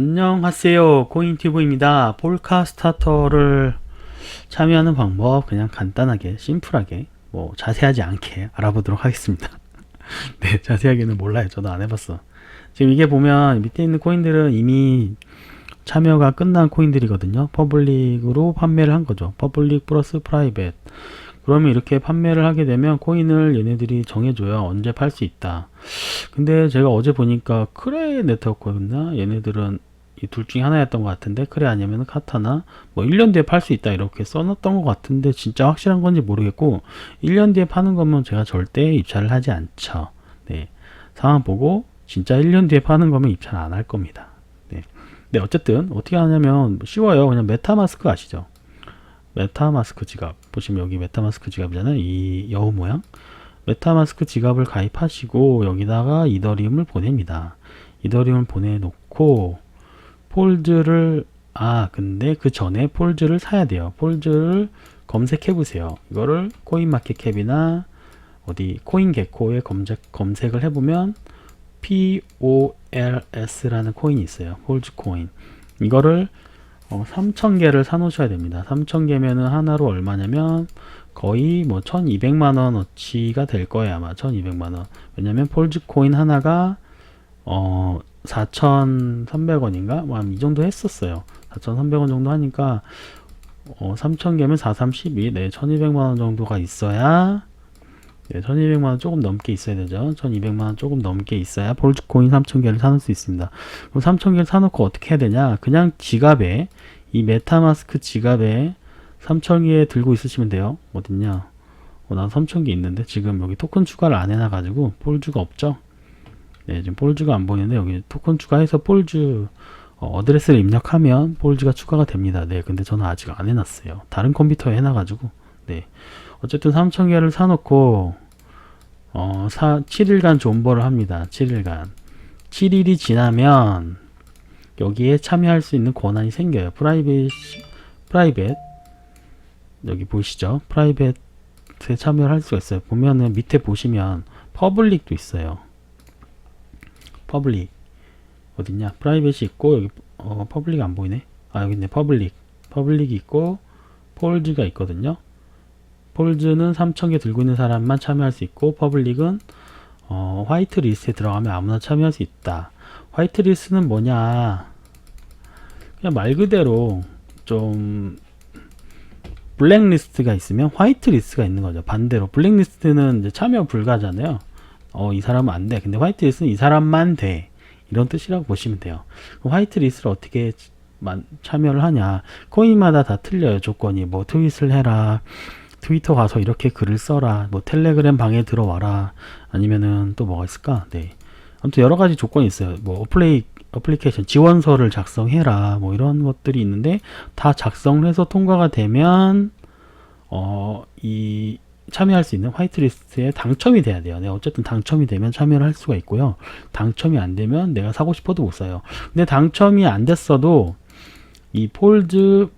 안녕하세요. 코인튜브입니다. 폴카 스타터를 참여하는 방법 그냥 간단하게 심플하게 뭐 자세하지 않게 알아보도록 하겠습니다. 네 자세하게는 몰라요. 저도 안 해봤어. 지금 이게 보면 밑에 있는 코인들은 이미 참여가 끝난 코인들이거든요. 퍼블릭으로 판매를 한 거죠. 퍼블릭 플러스 프라이빗. 그러면 이렇게 판매를 하게 되면 코인을 얘네들이 정해줘요 언제 팔 수 있다. 근데 제가 어제 보니까 크레 네트워크였나? 얘네들은 이 둘 중에 하나였던 것 같은데 크레 아니면 카타나 뭐 1년 뒤에 팔 수 있다 이렇게 써놨던 것 같은데 진짜 확실한 건지 모르겠고 1년 뒤에 파는 거면 제가 절대 입찰을 하지 않죠. 네. 상황 보고 진짜 1년 뒤에 파는 거면 입찰 안 할 겁니다. 네. 네 어쨌든 어떻게 하냐면 쉬워요. 그냥 메타마스크 아시죠? 메타마스크 지갑. 보시면 여기 메타마스크 지갑이잖아요. 이 여우 모양. 메타마스크 지갑을 가입하시고 여기다가 이더리움을 보냅니다. 이더리움을 보내놓고 폴즈를 아 근데 그 전에 폴즈를 사야 돼요 폴즈를 검색해 보세요 이거를 코인마켓캡이나 어디 코인게코에 검색, 검색을 해보면 POLS라는 코인이 있어요 폴즈 코인 이거를 어, 3,000개를 사놓으셔야 됩니다. 3,000개면은 하나로 얼마냐면 거의 뭐 1,200만원 어치가 될 거예요. 아마 1,200만원. 왜냐면 폴즈 코인 하나가 어, 4,300원인가? 뭐 이 정도 했었어요. 4,300원 정도 하니까 어, 3,000개면 4, 3, 12. 네, 1,200만원 정도가 있어야 네, 1200만원 조금 넘게 있어야 되죠. 1200만원 조금 넘게 있어야 폴즈코인 3000개를 사놓을 수 있습니다. 그럼 3000개를 사놓고 어떻게 해야 되냐? 그냥 지갑에, 이 메타마스크 지갑에 3000개 들고 있으시면 돼요. 어딨냐? 어, 난 3000개 있는데 지금 여기 토큰 추가를 안 해놔가지고 폴즈가 없죠? 네, 지금 폴즈가 안 보이는데 여기 토큰 추가해서 폴즈 어, 어드레스를 입력하면 폴즈가 추가가 됩니다. 네, 근데 저는 아직 안 해놨어요. 다른 컴퓨터에 해놔가지고, 네. 어쨌든 3,000개를 사놓고 어, 사, 7일간 존버를 합니다. 7일간. 7일이 지나면 여기에 참여할 수 있는 권한이 생겨요. 프라이빗, 프라이빗. 여기 보이시죠? 프라이빗에 참여를 할 수가 있어요. 보면은 밑에 보시면 퍼블릭도 있어요. 퍼블릭. 어딨냐? 프라이빗이 있고 여기 어, 퍼블릭 안 보이네. 아, 여기 있네. 퍼블릭. 퍼블릭이 있고 폴즈가 있거든요. 폴즈는 3,000개 들고 있는 사람만 참여할 수 있고 퍼블릭은 어, 화이트 리스트에 들어가면 아무나 참여할 수 있다. 화이트 리스트는 뭐냐? 그냥 말 그대로 좀 블랙 리스트가 있으면 화이트 리스트가 있는 거죠. 반대로 블랙 리스트는 이제 참여 불가잖아요. 어, 이 사람은 안 돼. 근데 화이트 리스트는 이 사람만 돼. 이런 뜻이라고 보시면 돼요. 화이트 리스트를 어떻게 만, 참여를 하냐? 코인마다 다 틀려요. 조건이 뭐 트윗을 해라. 트위터 가서 이렇게 글을 써라. 뭐 텔레그램 방에 들어와라. 아니면은 또 뭐가 있을까? 네. 아무튼 여러 가지 조건이 있어요. 뭐 어플레이 어플리케이션 지원서를 작성해라. 뭐 이런 것들이 있는데 다 작성을 해서 통과가 되면 어, 이 참여할 수 있는 화이트리스트에 당첨이 돼야 돼요. 네, 어쨌든 당첨이 되면 참여를 할 수가 있고요. 당첨이 안 되면 내가 사고 싶어도 못 사요. 근데 당첨이 안 됐어도 이 폴즈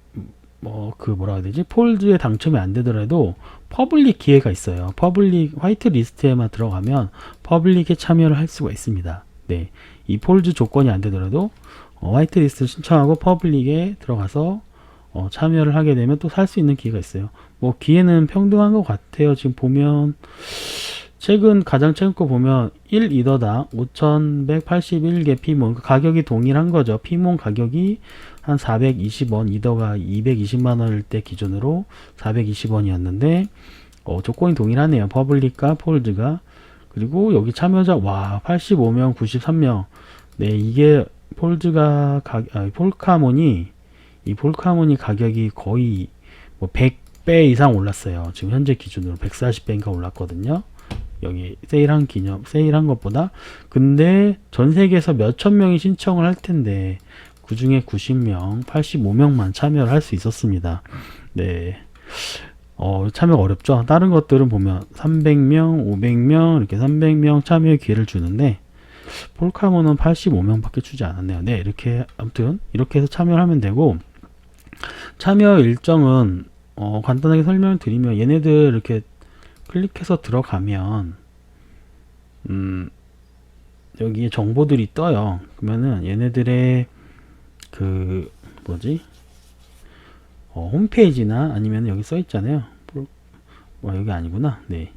뭐 그 뭐라 해야 되지? 폴즈에 당첨이 안 되더라도 퍼블릭 기회가 있어요. 퍼블릭 화이트 리스트에만 들어가면 퍼블릭에 참여를 할 수가 있습니다. 네. 이 폴즈 조건이 안 되더라도 어, 화이트 리스트 신청하고 퍼블릭에 들어가서 어, 참여를 하게 되면 또 살 수 있는 기회가 있어요. 뭐 기회는 평등한 것 같아요. 지금 보면 최근 가장 최근 거 보면 1이더당 5,181개 피몬 그 가격이 동일한 거죠. 피몬 가격이 한 420원, 이더가 220만 원일 때 기준으로 420원이었는데 어, 조건이 동일하네요. 퍼블릭과 폴즈가 그리고 여기 참여자 와 85명, 93명. 네 이게 폴즈가 가, 아, 폴카몬이 이 폴카몬이 가격이 거의 뭐 100배 이상 올랐어요. 지금 현재 기준으로 140배인가 올랐거든요. 여기 세일한 기념 세일한 것보다 근데 전 세계에서 몇천 명이 신청을 할 텐데 그 중에 90명, 85명만 참여를 할 수 있었습니다. 네. 어, 참여 어렵죠. 다른 것들은 보면 300명, 500명 이렇게 300명 참여 기회를 주는데 폴카몬은 85명밖에 주지 않았네요. 네, 이렇게 아무튼 이렇게 해서 참여를 하면 되고 참여 일정은 어, 간단하게 설명을 드리면 얘네들 이렇게 클릭해서 들어가면 음, 여기에 정보들이 떠요. 그러면은 얘네들의 그 뭐지 어, 홈페이지나 아니면 여기 써 있잖아요. 볼- 어, 여기 아니구나. 네.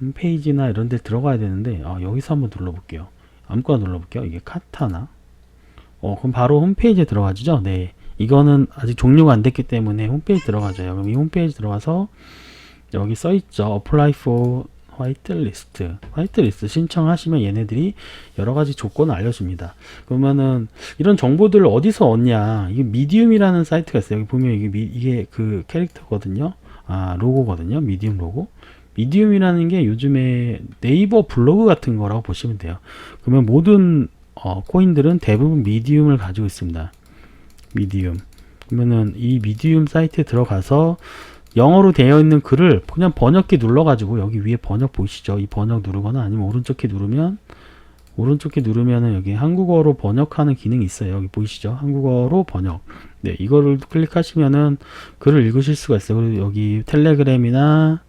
홈페이지나 이런 데 들어가야 되는데 아, 여기서 한번 눌러볼게요. 아무거나 눌러볼게요. 이게 카타나. 어, 그럼 바로 홈페이지에 들어가지죠? 네. 이거는 아직 종료가 안 됐기 때문에 홈페이지 들어가죠. 그럼 이 홈페이지 들어가서 여기 써 있죠. apply for 화이트리스트. 화이트리스트 신청하시면 얘네들이 여러 가지 조건을 알려줍니다. 그러면은 이런 정보들을 어디서 얻냐? 이게 미디움이라는 사이트가 있어요. 여기 보면 이게 미- 이게 그 캐릭터거든요. 아 로고거든요. 미디움 로고. 미디움이라는 게 요즘에 네이버 블로그 같은 거라고 보시면 돼요. 그러면 모든 어, 코인들은 대부분 미디움을 가지고 있습니다. 미디움. 그러면은 이 미디움 사이트에 들어가서 영어로 되어 있는 글을 그냥 번역기 눌러가지고 여기 위에 번역 보이시죠? 이 번역 누르거나 아니면 오른쪽 키 누르면 오른쪽 키 누르면은 여기 한국어로 번역하는 기능이 있어요. 여기 보이시죠? 한국어로 번역. 네, 이거를 클릭하시면은 글을 읽으실 수가 있어요. 그리고 여기 텔레그램이나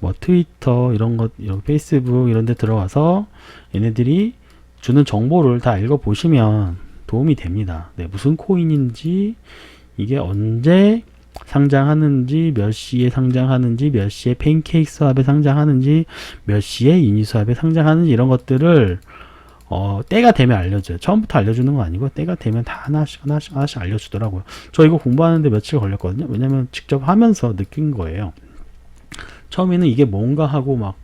뭐 트위터 이런 것, 이런 페이스북 이런 데 들어가서 얘네들이 주는 정보를 다 읽어 보시면 도움이 됩니다. 네, 무슨 코인인지 이게 언제 상장하는지 몇 시에 상장하는지 몇 시에 팬케이크 수합에 상장하는지 몇 시에 이니 수합에 상장하는지 이런 것들을 어, 때가 되면 알려줘요. 처음부터 알려주는 거 아니고 때가 되면 다 하나씩 하나씩 하나씩 알려주더라고요. 저 이거 공부하는데 며칠 걸렸거든요. 왜냐면 직접 하면서 느낀 거예요. 처음에는 이게 뭔가 하고 막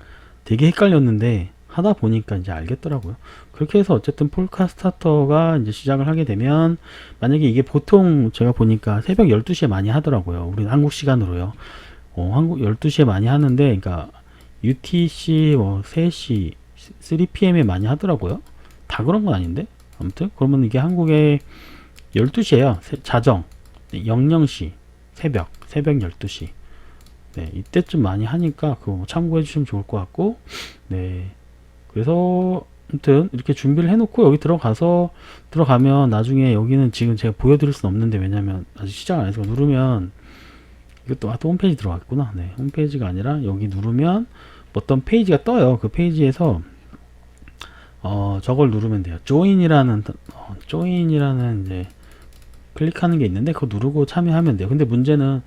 되게 헷갈렸는데 하다 보니까 이제 알겠더라고요. 그렇게 해서 어쨌든 폴카 스타터가 이제 시작을 하게 되면 만약에 이게 보통 제가 보니까 새벽 12시에 많이 하더라고요. 우리 한국 시간으로요. 어, 한국 12시에 많이 하는데 그러니까 UTC 뭐 3시 3pm에 많이 하더라고요. 다 그런 건 아닌데. 아무튼 그러면 이게 한국의 12시에요. 자정 00시 새벽 새벽 12시. 네, 이때쯤 많이 하니까 그거 뭐 참고해 주시면 좋을 것 같고. 네. 그래서 아무튼 이렇게 준비를 해놓고 여기 들어가서 들어가면 나중에 여기는 지금 제가 보여드릴 수는 없는데 왜냐면 아직 시작 안 해서 누르면 이것도 아, 또 홈페이지 들어갔구나. 네, 홈페이지가 아니라 여기 누르면 어떤 페이지가 떠요. 그 페이지에서 어 저걸 누르면 돼요. join이라는 어, join이라는 이제 클릭하는 게 있는데 그거 누르고 참여하면 돼요. 근데 문제는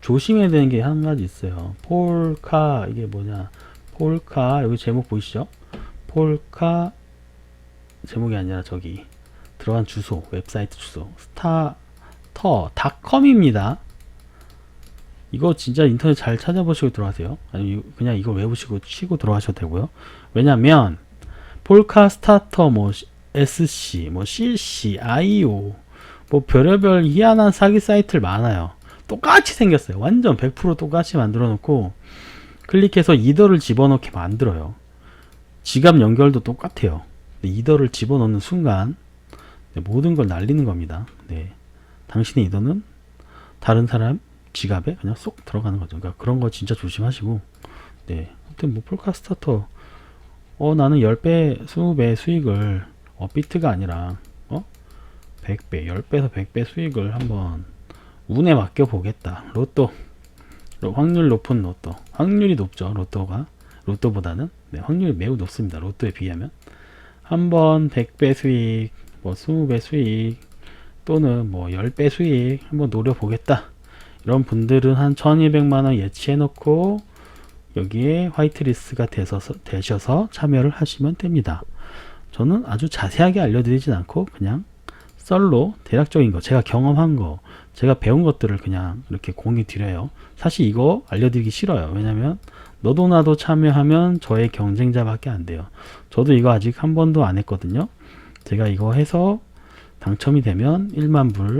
조심해야 되는 게 한 가지 있어요. 폴카 이게 뭐냐? 폴카 여기 제목 보이시죠? 폴카 제목이 아니라 저기 들어간 주소 웹사이트 주소 스타터 닷컴입니다. 이거 진짜 인터넷 잘 찾아보시고 들어가세요. 아니 그냥 이거 외우시고 치고 들어가셔도 되고요. 왜냐면 폴카 스타터 뭐 SC 뭐 CC IO 뭐 별의별 희한한 사기 사이트를 많아요. 똑같이 생겼어요. 완전 100% 똑같이 만들어 놓고 클릭해서 이더를 집어넣게 만들어요. 지갑 연결도 똑같아요. 이더를 집어넣는 순간 네, 모든 걸 날리는 겁니다. 네. 당신의 이더는 다른 사람 지갑에 그냥 쏙 들어가는 거죠. 그러니까 그런 거 진짜 조심하시고 네. 아무튼 뭐 폴카 스타터 어 나는 10배, 20배 수익을 어 비트가 아니라 어 100배, 10배에서 100배 수익을 한번 운에 맡겨 보겠다. 로또 로- 확률 높은 로또. 확률이 높죠. 로또가 로또보다는 네, 확률이 매우 높습니다. 로또에 비하면 한번 100배 수익, 뭐 20배 수익 또는 뭐 10배 수익 한번 노려 보겠다. 이런 분들은 한 1200만 원 예치해 놓고 여기에 화이트리스트가 되셔서, 되셔서 참여를 하시면 됩니다. 저는 아주 자세하게 알려드리진 않고 그냥 썰로 대략적인 거, 제가 경험한 거, 제가 배운 것들을 그냥 이렇게 공유 드려요. 사실 이거 알려드리기 싫어요. 왜냐면 너도 나도 참여하면 저의 경쟁자밖에 안 돼요. 저도 이거 아직 한 번도 안 했거든요. 제가 이거 해서 당첨이 되면 1만 불,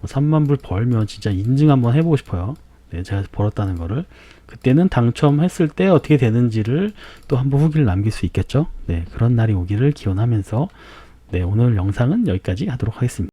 뭐 3만 불 벌면 진짜 인증 한번 해보고 싶어요. 네, 제가 벌었다는 거를. 그때는 당첨했을 때 어떻게 되는지를 또 한번 후기를 남길 수 있겠죠. 네, 그런 날이 오기를 기원하면서 네, 오늘 영상은 여기까지 하도록 하겠습니다.